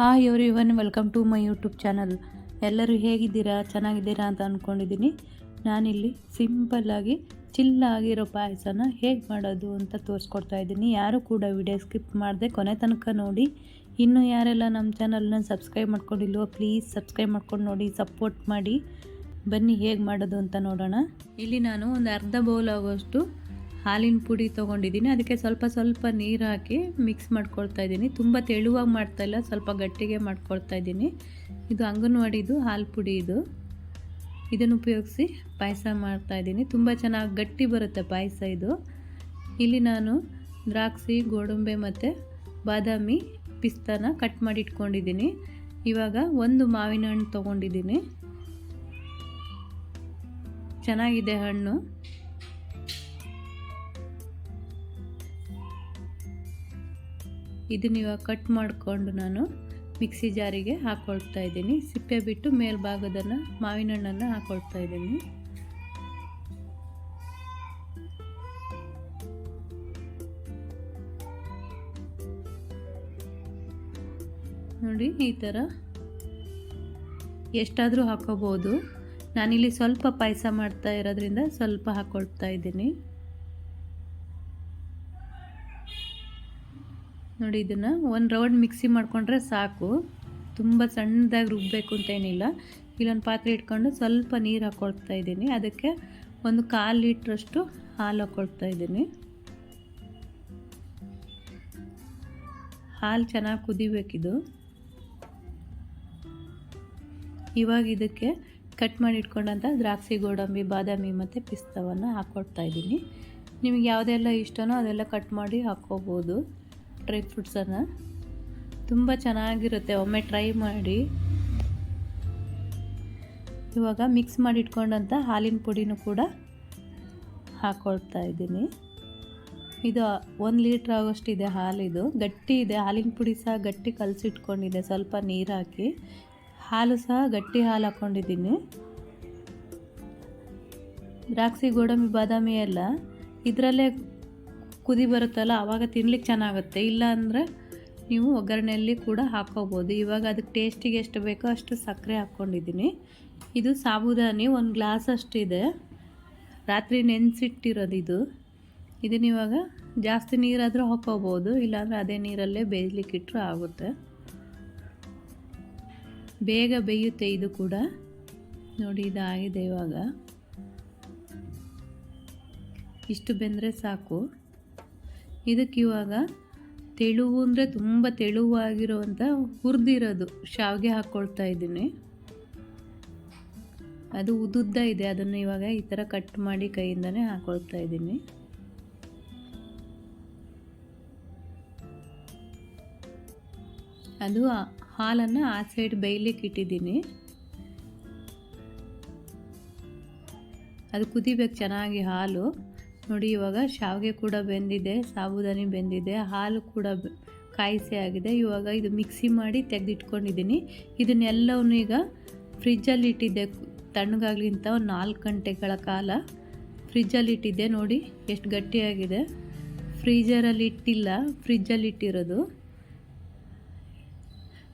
Hi everyone welcome to my YouTube channel ಎಲ್ಲರೂ ಹೇಗಿದ್ದೀರಾ? ಚೆನ್ನಾಗಿದ್ದೀರಾ ಅಂತ ಅಂದ್ಕೊಂಡಿದ್ದೀನಿ ನಾನಿಲ್ಲಿ ಸಿಂಪಲ್ಲಾಗಿ ಚಿಲ್ಲಾಗಿರೋ ಪಾಯಸನ ಹೇಗೆ ಮಾಡೋದು ಅಂತ ತೋರಿಸ್ಕೊಡ್ತಾ ಇದ್ದೀನಿ. ಯಾರು ಕೂಡ ವಿಡಿಯೋ ಸ್ಕಿಪ್ ಮಾಡಿದೆ ಕೊನೆ ತನಕ ನೋಡಿ. ಇನ್ನು ಯಾರೆಲ್ಲ ನಮ್ಮ ಚಾನಲ್ನ ಸಬ್ಸ್ಕ್ರೈಬ್ ಮಾಡ್ಕೊಂಡಿಲ್ವೋ ಪ್ಲೀಸ್ ಸಬ್ಸ್ಕ್ರೈಬ್ ಮಾಡ್ಕೊಂಡು ನೋಡಿ ಸಪೋರ್ಟ್ ಮಾಡಿ. ಬನ್ನಿ ಹೇಗೆ ಮಾಡೋದು ಅಂತ ನೋಡೋಣ. ಇಲ್ಲಿ ನಾನು ಒಂದು ಅರ್ಧ ಬೌಲ್ ಆಗೋಷ್ಟು ಹಾಲಿನ ಪುಡಿ ತೊಗೊಂಡಿದ್ದೀನಿ. ಅದಕ್ಕೆ ಸ್ವಲ್ಪ ಸ್ವಲ್ಪ ನೀರು ಹಾಕಿ ಮಿಕ್ಸ್ ಮಾಡ್ಕೊಳ್ತಾ ಇದ್ದೀನಿ. ತುಂಬ ತೆಳುವಾಗಿ ಮಾಡ್ತಾಯಿಲ್ಲ ಸ್ವಲ್ಪ ಗಟ್ಟಿಗೆ ಮಾಡ್ಕೊಳ್ತಾ ಇದ್ದೀನಿ. ಇದು ಅಂಗನವಾಡಿದು ಹಾಲು ಪುಡಿ ಇದು. ಇದನ್ನು ಉಪಯೋಗಿಸಿ ಪಾಯಸ ಮಾಡ್ತಾ ಇದ್ದೀನಿ. ತುಂಬ ಚೆನ್ನಾಗಿ ಗಟ್ಟಿ ಬರುತ್ತೆ ಪಾಯಸ ಇದು. ಇಲ್ಲಿ ನಾನು ದ್ರಾಕ್ಷಿ, ಗೋಡಂಬೆ ಮತ್ತು ಬಾದಾಮಿ ಪಿಸ್ತಾನ ಕಟ್ ಮಾಡಿ ಇಟ್ಕೊಂಡಿದ್ದೀನಿ. ಇವಾಗ ಒಂದು ಮಾವಿನ ಹಣ್ಣು ತೊಗೊಂಡಿದ್ದೀನಿ. ಚೆನ್ನಾಗಿದೆ ಹಣ್ಣು. ಇದನ್ನ ಇವಾಗ ಕಟ್ ಮಾಡಿಕೊಂಡು ನಾನು ಮಿಕ್ಸಿ ಜಾರಿಗೆ ಹಾಕ್ಕೊಳ್ತಾ ಇದ್ದೀನಿ. ಸಿಪ್ಪೆ ಬಿಟ್ಟು ಮೇಲ್ಭಾಗದನ್ನು ಮಾವಿನ ಹಣ್ಣನ್ನು ಹಾಕ್ಕೊಳ್ತಾ ಇದ್ದೀನಿ. ನೋಡಿ ಈ ಥರ ಎಷ್ಟಾದರೂ ಹಾಕೋಬೋದು. ನಾನಿಲ್ಲಿ ಸ್ವಲ್ಪ ಪಾಯಸ ಮಾಡ್ತಾ ಇರೋದ್ರಿಂದ ಸ್ವಲ್ಪ ಹಾಕ್ಕೊಳ್ತಾ ಇದ್ದೀನಿ. ನೋಡಿ ಇದನ್ನು ಒಂದು ರೌಂಡ್ ಮಿಕ್ಸಿ ಮಾಡಿಕೊಂಡ್ರೆ ಸಾಕು. ತುಂಬ ಸಣ್ಣದಾಗಿ ರುಬ್ಬಬೇಕು ಅಂತ ಏನಿಲ್ಲ. ಇಲ್ಲೊಂದು ಪಾತ್ರೆ ಇಟ್ಕೊಂಡು ಸ್ವಲ್ಪ ನೀರು ಹಾಕ್ಕೊಳ್ತಾ ಇದ್ದೀನಿ. ಅದಕ್ಕೆ ಒಂದು ಕಾಲು ಲೀಟ್ರಷ್ಟು ಹಾಲು ಹಾಕ್ಕೊಳ್ತಾ ಇದ್ದೀನಿ. ಹಾಲು ಚೆನ್ನಾಗಿ ಕುದಿಬೇಕಿದು. ಇವಾಗ ಇದಕ್ಕೆ ಕಟ್ ಮಾಡಿ ಇಟ್ಕೊಂಡಂಥ ದ್ರಾಕ್ಷಿ, ಗೋಡಂಬಿ, ಬಾದಾಮಿ ಮತ್ತು ಪಿಸ್ತವನ್ನು ಹಾಕ್ಕೊಳ್ತಾ ಇದ್ದೀನಿ. ನಿಮಗೆ ಯಾವುದೆಲ್ಲ ಇಷ್ಟನೋ ಅದೆಲ್ಲ ಕಟ್ ಮಾಡಿ ಹಾಕ್ಕೋಬೋದು. ಡ್ರೈ ಫ್ರೂಟ್ಸನ್ನು ತುಂಬ ಚೆನ್ನಾಗಿರುತ್ತೆ, ಒಮ್ಮೆ ಟ್ರೈ ಮಾಡಿ. ಇವಾಗ ಮಿಕ್ಸ್ ಮಾಡಿ ಇಟ್ಕೊಂಡಂಥ ಹಾಲಿನ ಪುಡಿನೂ ಕೂಡ ಹಾಕ್ಕೊಳ್ತಾ ಇದ್ದೀನಿ. ಇದು ಒಂದು ಲೀಟ್ರ್ ಆಗೋಷ್ಟಿದೆ ಹಾಲಿದು ಗಟ್ಟಿ ಇದೆ, ಹಾಲಿನ ಪುಡಿ ಸಹ ಗಟ್ಟಿ ಕಲಸಿಟ್ಕೊಂಡಿದೆ ಸ್ವಲ್ಪ ನೀರು ಹಾಕಿ. ಹಾಲು ಸಹ ಗಟ್ಟಿ ಹಾಲು ಹಾಕ್ಕೊಂಡಿದ್ದೀನಿ ದ್ರಾಕ್ಷಿ, ಗೋಡಂಬಿ, ಬಾದಾಮಿ ಎಲ್ಲ ಇದರಲ್ಲೇ ಕುದಿ ಬರುತ್ತಲ್ಲ ಆವಾಗ ತಿನ್ಲಿಕ್ಕೆ ಚೆನ್ನಾಗುತ್ತೆ. ಇಲ್ಲ ಅಂದರೆ ನೀವು ಒಗ್ಗರಣೆಯಲ್ಲಿ ಕೂಡ ಹಾಕ್ಕೋಬೋದು. ಇವಾಗ ಅದಕ್ಕೆ ಟೇಸ್ಟಿಗೆ ಎಷ್ಟು ಬೇಕೋ ಅಷ್ಟು ಸಕ್ಕರೆ ಹಾಕ್ಕೊಂಡಿದ್ದೀನಿ. ಇದು ಸಾಬುದಾನಿ, ಒಂದು ಗ್ಲಾಸ್ ಅಷ್ಟಿದೆ. ರಾತ್ರಿ ನೆನೆಸಿಟ್ಟಿರೋದು ಇದು ಇದನ್ನ ಇವಾಗ ಜಾಸ್ತಿ ನೀರಾದರೂ ಹಾಕ್ಕೋಬೋದು. ಇಲ್ಲಾಂದರೆ ಅದೇ ನೀರಲ್ಲೇ ಬೇಯಲಿಕ್ಕಿಟ್ಟರೂ ಆಗುತ್ತೆ. ಬೇಗ ಬೇಯುತ್ತೆ ಇದು ಕೂಡ. ನೋಡಿ, ಇದಾಗಿದೆ ಇವಾಗ. ಇಷ್ಟು ಬೆಂದರೆ ಸಾಕು. ಇದಕ್ಕೆ ಇವಾಗ ತೆಳುವು ಅಂದರೆ ತುಂಬ ತೆಳುವಾಗಿರುವಂಥ ಹುರಿದಿರೋದು. ಶಾವಿಗೆ ಹಾಕ್ಕೊಳ್ತಾ ಇದ್ದೀನಿ. ಅದು ಉದುದ್ದ ಇದೆ. ಅದನ್ನು ಇವಾಗ ಈ ಥರ ಕಟ್ ಮಾಡಿ ಕೈಯಿಂದನೇ ಹಾಕ್ಕೊಳ್ತಾ ಇದ್ದೀನಿ. ಅದು ಹಾಲನ್ನು ಆ ಸೈಡ್ ಬೇಯ್ಲಿಕ್ಕೆ ಇಟ್ಟಿದ್ದೀನಿ. ಅದು ಕುದಿಬೇಕು ಚೆನ್ನಾಗಿ ಹಾಲು. ನೋಡಿ, ಇವಾಗ ಶಾವಿಗೆ ಕೂಡ ಬೆಂದಿದೆ, ಸಾಬುದಾನಿ ಬೆಂದಿದೆ, ಹಾಲು ಕೂಡ ಕಾಯಿಸಿ ಆಗಿದೆ. ಇವಾಗ ಇದು ಮಿಕ್ಸಿ ಮಾಡಿ ತೆಗೆದಿಟ್ಕೊಂಡಿದ್ದೀನಿ. ಇದನ್ನೆಲ್ಲವನ್ನು ಈಗ ಫ್ರಿಜ್ಜಲ್ಲಿ ಇಟ್ಟಿದ್ದೆ. ತಣ್ಣಗಾಗಲಿ ಅಂತ ಒಂದು ನಾಲ್ಕು ಗಂಟೆಗಳ ಕಾಲ ಫ್ರಿಜ್ಜಲ್ಲಿ ಇಟ್ಟಿದ್ದೆ. ನೋಡಿ, ಎಷ್ಟು ಗಟ್ಟಿಯಾಗಿದೆ. ಫ್ರೀಜರಲ್ಲಿ ಇಟ್ಟಿಲ್ಲ, ಫ್ರಿಜ್ಜಲ್ಲಿ ಇಟ್ಟಿರೋದು.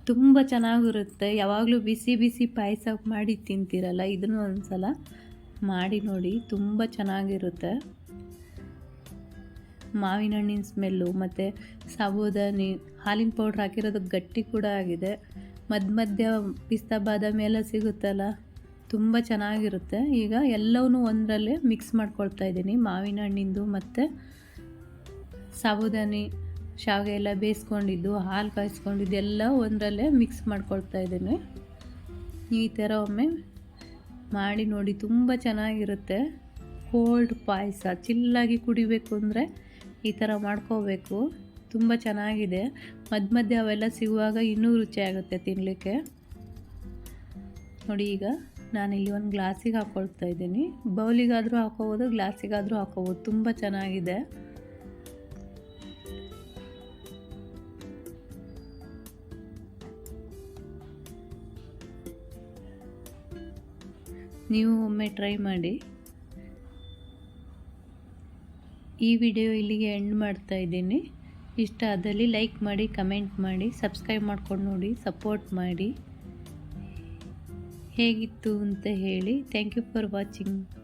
ತುಂಬ ಚೆನ್ನಾಗಿರುತ್ತೆ. ಯಾವಾಗಲೂ ಬಿಸಿ ಬಿಸಿ ಪಾಯಸ ಮಾಡಿ ತಿಂತೀರಲ್ಲ, ಇದನ್ನು ಒಂದು ಸಲ ಮಾಡಿ ನೋಡಿ, ತುಂಬ ಚೆನ್ನಾಗಿರುತ್ತೆ. ಮಾವಿನ ಹಣ್ಣಿನ ಸ್ಮೆಲ್ಲು ಮತ್ತು ಸಾಬುದಾನಿ ಹಾಲಿನ ಪೌಡ್ರ್ ಹಾಕಿರೋದು ಗಟ್ಟಿ ಕೂಡ ಆಗಿದೆ. ಮಧ್ಯ ಮಧ್ಯ ಪಿಸ್ತಾ ಬಾದಾಮಿ ಎಲ್ಲ ಸಿಗುತ್ತಲ್ಲ? ತುಂಬ ಚೆನ್ನಾಗಿರುತ್ತೆ. ಈಗ ಎಲ್ಲವೂ ಒಂದರಲ್ಲೇ ಮಿಕ್ಸ್ ಮಾಡ್ಕೊಳ್ತಾ ಇದ್ದೀನಿ. ಮಾವಿನ ಹಣ್ಣಿಂದು ಮತ್ತು ಸಾಬೂದಾನಿ ಶಾವಿಗೆ ಎಲ್ಲ ಬೇಯಿಸ್ಕೊಂಡಿದ್ದು, ಹಾಲು ಕಾಯಿಸ್ಕೊಂಡಿದ್ದು ಎಲ್ಲ ಒಂದರಲ್ಲೇ ಮಿಕ್ಸ್ ಮಾಡ್ಕೊಳ್ತಾ ಇದ್ದೀನಿ. ಈ ಥರ ಒಮ್ಮೆ ಮಾಡಿ ನೋಡಿ, ತುಂಬ ಚೆನ್ನಾಗಿರುತ್ತೆ. ಕೋಲ್ಡ್ ಪಾಯಸ, ಚಿಲ್ಲಾಗಿ ಕುಡಿಬೇಕು ಅಂದರೆ ಈ ಥರ ಮಾಡ್ಕೋಬೇಕು. ತುಂಬ ಚೆನ್ನಾಗಿದೆ. ಮಧ್ಯ ಮಧ್ಯೆ ಅವೆಲ್ಲ ಸಿಗುವಾಗ ಇನ್ನೂ ರುಚಿಯಾಗುತ್ತೆ ತಿನ್ನಲಿಕ್ಕೆ ನೋಡಿ ಈಗ ನಾನಿಲ್ಲಿ ಒಂದು ಗ್ಲಾಸಿಗೆ ಹಾಕ್ಕೊಳ್ತಾ ಇದ್ದೀನಿ. ಬೌಲಿಗಾದರೂ ಹಾಕೋಬೋದು, ಗ್ಲಾಸಿಗಾದರೂ ಹಾಕೋಬೋದು. ತುಂಬ ಚೆನ್ನಾಗಿದೆ. ನೀವು ಒಮ್ಮೆ ಟ್ರೈ ಮಾಡಿ. ಈ ವಿಡಿಯೋ ಇಲ್ಲಿಗೆ ಎಂಡ್ ಮಾಡ್ತಾ ಇದ್ದೀನಿ. ಇಷ್ಟ ಆದಲ್ಲಿ ಲೈಕ್ ಮಾಡಿ ಕಮೆಂಟ್ ಮಾಡಿ ಸಬ್ಸ್ಕ್ರೈಬ್ ಮಾಡ್ಕೊಂಡು ನೋಡಿ ಸಪೋರ್ಟ್ ಮಾಡಿ. ಹೇಗಿತ್ತು ಅಂತ ಹೇಳಿ. Thank you for watching